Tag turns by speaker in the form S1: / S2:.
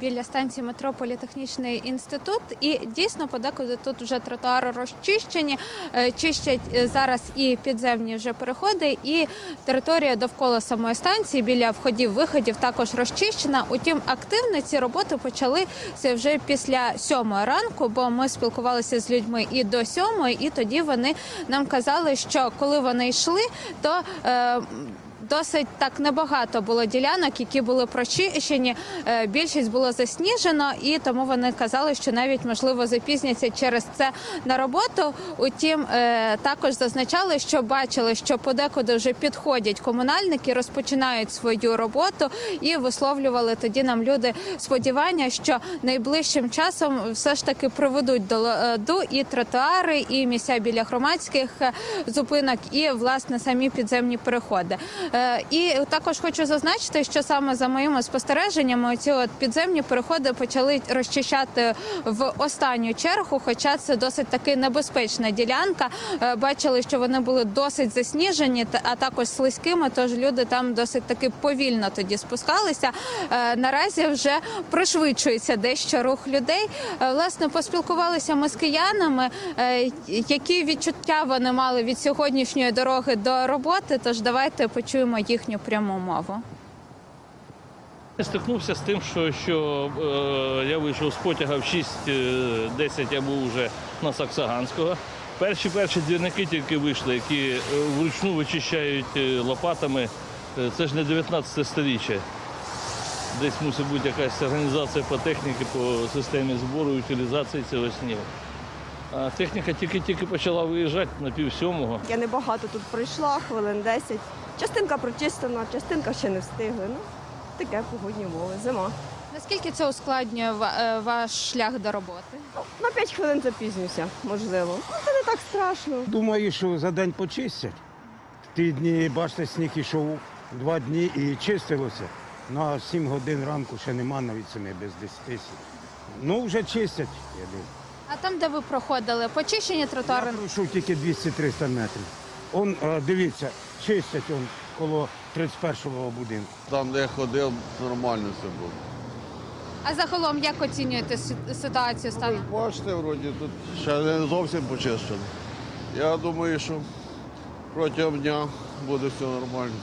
S1: Біля станції метро Політехнічний інститут, і дійсно подекуди тут вже тротуари розчищені, е, чищать е, зараз і підземні вже переходи, і територія довкола самої станції біля входів виходів також розчищена. Утім, активно ці роботи почалися вже після сьомої ранку, бо ми спілкувалися з людьми і до сьомої, і тоді вони нам казали, що коли вони йшли, то е, Досить так небагато було ділянок, які були прочищені. Е, Більшість було засніжено, і тому вони казали, що навіть можливо запізняться через це на роботу. Утім, е, також зазначали, що бачили, що подекуди вже підходять комунальники, розпочинають свою роботу і висловлювали тоді нам люди сподівання, що найближчим часом все ж таки приведуть до ладу і тротуари, і місця біля громадських е, зупинок, і власне самі підземні переходи. Е, І також хочу зазначити, що саме за моїми спостереженнями, ці от підземні переходи почали розчищати в останню чергу, хоча це досить таки небезпечна ділянка. Е, Бачили, що вони були досить засніжені, а також слизькими. Тож люди там досить таки повільно тоді спускалися. Е, Наразі вже пришвидшується дещо рух людей. Е, Власне, поспілкувалися ми з киянами, які відчуття вони мали від сьогоднішньої дороги до роботи. Тож давайте почуємо їхню пряму мову.
S2: Я стикнувся з тим, що, що е, я вийшов з потяга в 6.10, я був вже на Саксаганського. Перші перші двірники тільки вийшли, які е, вручну вичищають е, лопатами. Е, Це ж не 19 сторіччя. Десь мусить бути якась організація по техніці, по системі збору і утилізації цього снігу. А техніка тільки-тільки почала виїжджати на пів сьомого.
S3: Я небагато тут пройшла, хвилин 10. Частинка прочистена, частинка ще не встигли. Ну, таке погодні умови, зима.
S1: Наскільки це ускладнює е, ваш шлях до роботи?
S3: На 5 хвилин запізнюся, можливо. Ну, це не так страшно.
S4: Думаю, що за день почистять. Ті дні, бачите, сніг ішов два дні і чистилося. На 7 годин ранку ще нема навіть 7 без 10. Ну, вже чистять, я думаю.
S1: А там, де ви проходили, почищені тротуари?
S4: Я пройшов тільки 200-300 метрів. Он, е, дивіться, чистять он коло 31-го будинку.
S5: Там, де я ходив, нормально все було.
S1: А загалом як оцінюєте си- ситуацію
S5: Ви
S1: стану?
S5: ж бачите, вроді тут ще не зовсім почищено. Я думаю, що протягом дня буде все нормально.